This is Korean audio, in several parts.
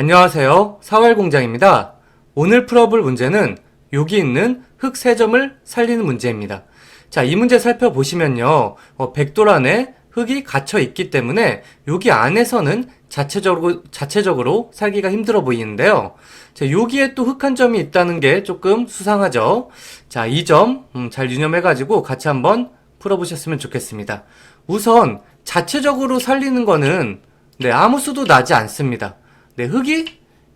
안녕하세요. 사활공장입니다. 오늘 풀어볼 문제는 여기 있는 흙 3점을 살리는 문제입니다. 자, 이 문제 살펴보시면요. 어, 백돌 안에 흙이 갇혀 있기 때문에 여기 안에서는 자체적으로, 자체적으로 살기가 힘들어 보이는데요. 자, 여기에 또 흙 한 점이 있다는 게 조금 수상하죠. 자, 이 점, 음, 잘 유념해가지고 같이 한번 풀어보셨으면 좋겠습니다. 우선, 자체적으로 살리는 거는, 네, 아무 수도 나지 않습니다. 네, 흙이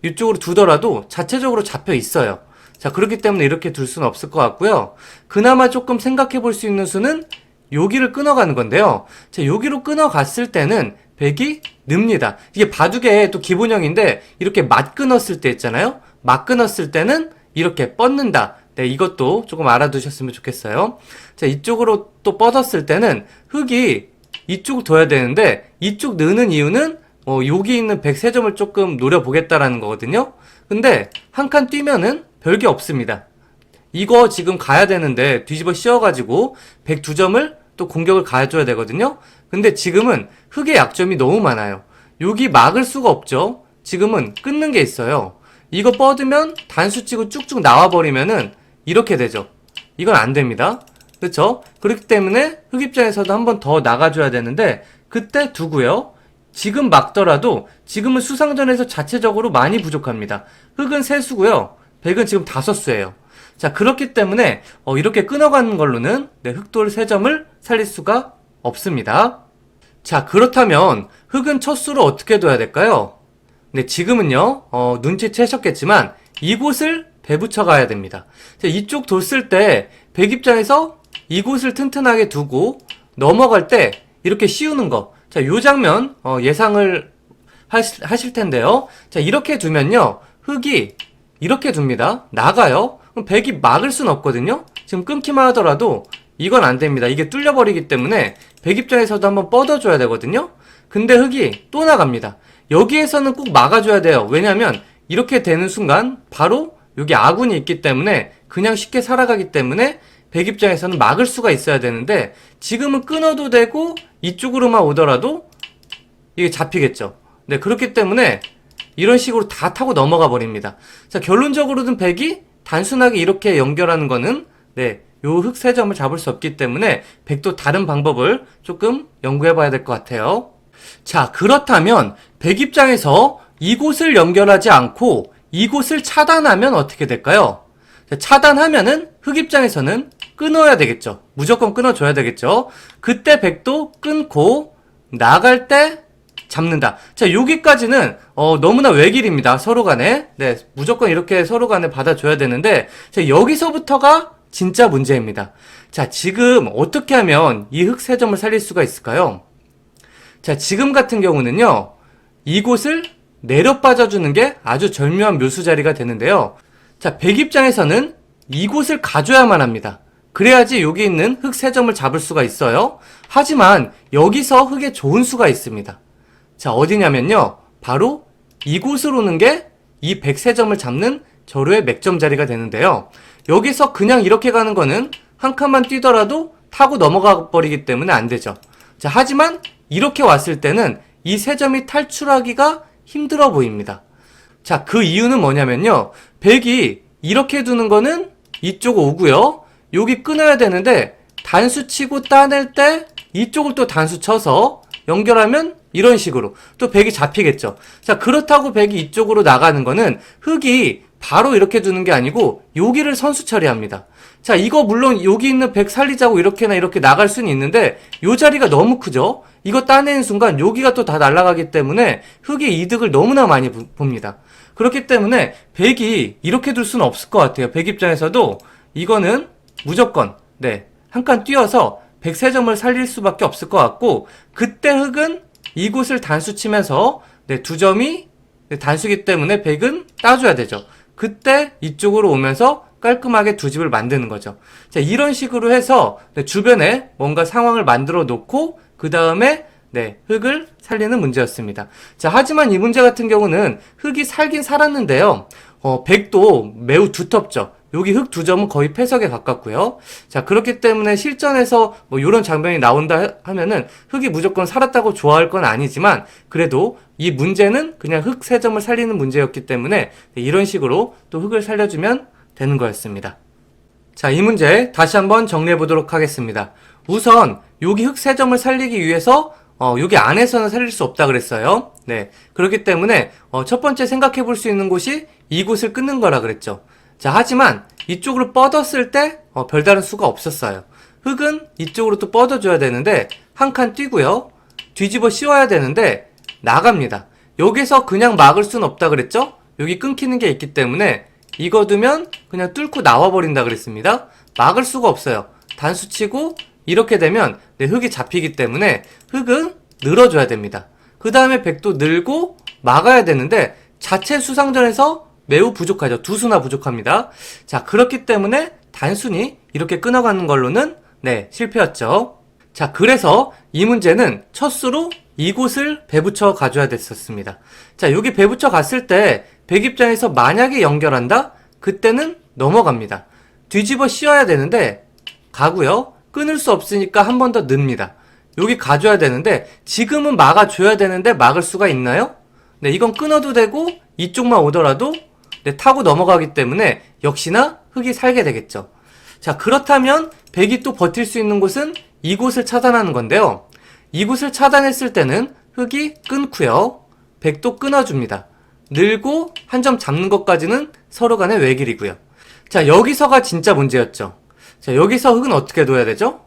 이쪽으로 두더라도 자체적으로 잡혀 있어요. 자, 그렇기 때문에 이렇게 둘 수는 없을 것 같고요. 그나마 조금 생각해 볼 수 있는 수는 여기를 끊어가는 건데요. 자, 여기로 끊어갔을 때는 백이 늡니다. 이게 바둑의 또 기본형인데 이렇게 맞 끊었을 때 있잖아요. 맞 끊었을 때는 이렇게 뻗는다. 네, 이것도 조금 알아두셨으면 좋겠어요. 자, 이쪽으로 또 뻗었을 때는 흙이 이쪽을 둬야 되는데 이쪽 느는 이유는 어, 여기 있는 103점을 조금 노려보겠다라는 거거든요. 근데 한 칸 뛰면은 별게 없습니다. 이거 지금 가야 되는데 뒤집어 씌워가지고 102점을 또 공격을 가해줘야 되거든요. 근데 지금은 흙의 약점이 너무 많아요. 여기 막을 수가 없죠. 지금은 끊는 게 있어요. 이거 뻗으면 단수 치고 쭉쭉 나와버리면은 이렇게 되죠. 이건 안 됩니다. 그렇죠? 그렇기 때문에 흙 입장에서도 한 번 더 나가줘야 되는데 그때 두고요. 지금 막더라도 지금은 수상전에서 자체적으로 많이 부족합니다. 흙은 세 수고요. 백은 지금 다섯 수예요. 자 그렇기 때문에 어, 이렇게 끊어가는 걸로는 네, 흑돌 세 점을 살릴 수가 없습니다. 자 그렇다면 흙은 첫 수를 어떻게 둬야 될까요? 네 지금은요 어, 눈치채셨겠지만 이곳을 배붙여 가야 됩니다. 자, 이쪽 뒀을 때백 입장에서 이곳을 튼튼하게 두고 넘어갈 때 이렇게 씌우는 거. 자, 요 장면 어, 예상을 하실, 하실 텐데요. 자, 이렇게 두면요. 흙이 이렇게 둡니다. 나가요. 그럼 백이 막을 순 없거든요. 지금 끊기만 하더라도 이건 안 됩니다. 이게 뚫려버리기 때문에 백 입장에서도 한번 뻗어줘야 되거든요. 근데 흙이 또 나갑니다. 여기에서는 꼭 막아줘야 돼요. 왜냐면 이렇게 되는 순간 바로 여기 아군이 있기 때문에 그냥 쉽게 살아가기 때문에 백 입장에서는 막을 수가 있어야 되는데 지금은 끊어도 되고 이쪽으로만 오더라도 이게 잡히겠죠. 네, 그렇기 때문에 이런 식으로 다 타고 넘어가 버립니다. 자, 결론적으로는 백이 단순하게 이렇게 연결하는 거는 네, 요흙세 점을 잡을 수 없기 때문에 백도 다른 방법을 조금 연구해 봐야 될 것 같아요. 자, 그렇다면 백 입장에서 이곳을 연결하지 않고 이곳을 차단하면 어떻게 될까요? 자, 차단하면은 흙 입장에서는 끊어야 되겠죠. 무조건 끊어줘야 되겠죠. 그때 백도 끊고 나갈 때 잡는다. 자, 여기까지는 어, 너무나 외길입니다. 서로 간에. 네, 무조건 이렇게 서로 간에 받아줘야 되는데 자, 여기서부터가 진짜 문제입니다. 자, 지금 어떻게 하면 이흙세 점을 살릴 수가 있을까요? 자, 지금 같은 경우는요. 이곳을 내려 빠져주는 게 아주 절묘한 묘수 자리가 되는데요. 자, 백 입장에서는 이곳을 가져야만 합니다. 그래야지 여기 있는 흙 세 점을 잡을 수가 있어요. 하지만 여기서 흙에 좋은 수가 있습니다. 자, 어디냐면요. 바로 이곳으로 오는 게이 103점을 잡는 저로의 맥점 자리가 되는데요. 여기서 그냥 이렇게 가는 거는 한 칸만 뛰더라도 타고 넘어가 버리기 때문에 안 되죠. 자, 하지만 이렇게 왔을 때는 이 세 점이 탈출하기가 힘들어 보입니다. 자, 그 이유는 뭐냐면요. 백이 이렇게 두는 거는 이쪽 오고요. 여기 끊어야 되는데 단수 치고 따낼 때 이쪽을 또 단수 쳐서 연결하면 이런 식으로 또 백이 잡히겠죠. 자, 그렇다고 백이 이쪽으로 나가는 거는 흙이 바로 이렇게 두는 게 아니고 여기를 선수 처리합니다. 자, 이거 물론 여기 있는 백 살리자고 이렇게나 이렇게 나갈 수는 있는데 요 자리가 너무 크죠. 이거 따내는 순간 여기가 또 다 날아가기 때문에 흙의 이득을 너무나 많이 부- 봅니다. 그렇기 때문에 백이 이렇게 둘 수는 없을 것 같아요. 백 입장에서도 이거는 무조건 네 한 칸 뛰어서 103점을 살릴 수밖에 없을 것 같고 그때 흙은 이곳을 단수 치면서 네, 두 점이 네, 단수기 때문에 백은 따줘야 되죠. 그때 이쪽으로 오면서 깔끔하게 두 집을 만드는 거죠. 자, 이런 식으로 해서 네, 주변에 뭔가 상황을 만들어 놓고 그 다음에 네, 흙을 살리는 문제였습니다. 자, 하지만 이 문제 같은 경우는 흙이 살긴 살았는데요. 어, 백도 매우 두텁죠. 여기 흙두 점은 거의 패석에 가깝고요. 자, 그렇기 때문에 실전에서 뭐 이런 장면이 나온다 하- 하면은 흙이 무조건 살았다고 좋아할 건 아니지만 그래도 이 문제는 그냥 흙세 점을 살리는 문제였기 때문에 이런 식으로 또 흙을 살려주면 되는 거였습니다. 자, 이 문제 다시 한번 정리해 보도록 하겠습니다. 우선 여기 흙세 점을 살리기 위해서 어, 여기 안에서는 살릴 수 없다 그랬어요. 네. 그렇기 때문에 어, 첫 번째 생각해 볼 수 있는 곳이 이곳을 끊는 거라 그랬죠. 자, 하지만 이쪽으로 뻗었을 때 어, 별다른 수가 없었어요. 흙은 이쪽으로 또 뻗어줘야 되는데 한 칸 뛰고요. 뒤집어 씌워야 되는데 나갑니다. 여기서 그냥 막을 수는 없다 그랬죠? 여기 끊기는 게 있기 때문에 이거 두면 그냥 뚫고 나와버린다 그랬습니다. 막을 수가 없어요. 단수 치고 이렇게 되면 내 흙이 잡히기 때문에 흙은 늘어줘야 됩니다. 그 다음에 백도 늘고 막아야 되는데 자체 수상전에서 매우 부족하죠. 두 수나 부족합니다. 자, 그렇기 때문에 단순히 이렇게 끊어가는 걸로는 네, 실패였죠. 자, 그래서 이 문제는 첫 수로 이곳을 배붙여 가줘야 됐었습니다. 자, 여기 배붙여 갔을 때 백입장에서 만약에 연결한다? 그때는 넘어갑니다. 뒤집어 씌워야 되는데 가고요. 끊을 수 없으니까 한 번더 넣습니다. 여기 가줘야 되는데 지금은 막아줘야 되는데 막을 수가 있나요? 네, 이건 끊어도 되고 이쪽만 오더라도 네, 타고 넘어가기 때문에 역시나 흙이 살게 되겠죠. 자, 그렇다면 백이 또 버틸 수 있는 곳은 이곳을 차단하는 건데요. 이곳을 차단했을 때는 흙이 끊고요. 백도 끊어줍니다. 늘고 한 점 잡는 것까지는 서로 간의 외길이고요. 자, 여기서가 진짜 문제였죠. 자, 여기서 흙은 어떻게 둬야 되죠?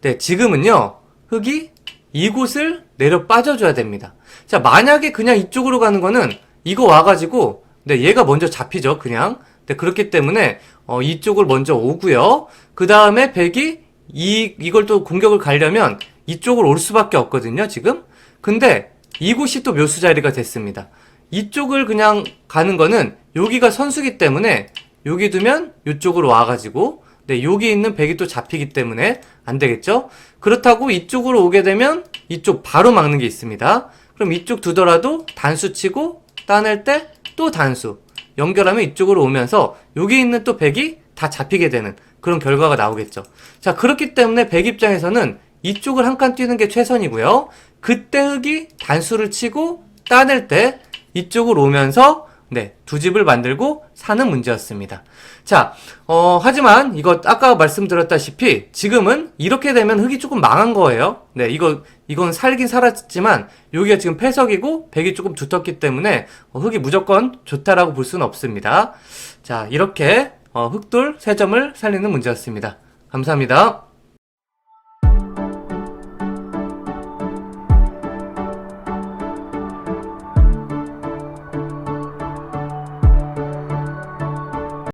네, 지금은요, 흙이 이곳을 내려 빠져줘야 됩니다. 자, 만약에 그냥 이쪽으로 가는 거는 이거 와가지고, 네, 얘가 먼저 잡히죠, 그냥. 네, 그렇기 때문에, 어, 이쪽을 먼저 오고요. 그 다음에 백이 이, 이걸 또 공격을 가려면 이쪽으로 올 수밖에 없거든요, 지금. 근데 이곳이 또 묘수 자리가 됐습니다. 이쪽을 그냥 가는 거는 여기가 선수기 때문에 여기 두면 이쪽으로 와가지고 네, 여기 있는 백이 또 잡히기 때문에 안 되겠죠? 그렇다고 이쪽으로 오게 되면 이쪽 바로 막는 게 있습니다. 그럼 이쪽 두더라도 단수 치고 따낼 때 또 단수. 연결하면 이쪽으로 오면서 여기 있는 또 백이 다 잡히게 되는 그런 결과가 나오겠죠. 자, 그렇기 때문에 백 입장에서는 이쪽을 한 칸 뛰는 게 최선이고요. 그때 흙이 단수를 치고 따낼 때 이쪽으로 오면서 네, 두 집을 만들고 사는 문제였습니다. 자, 어, 하지만 이거 아까 말씀드렸다시피 지금은 이렇게 되면 흙이 조금 망한 거예요. 네, 이거, 이건 살긴 살았지만 여기가 지금 패석이고 백이 조금 두텁기 때문에 어, 흙이 무조건 좋다라고 볼 수는 없습니다. 자, 이렇게 어, 흙돌 3점을 살리는 문제였습니다. 감사합니다.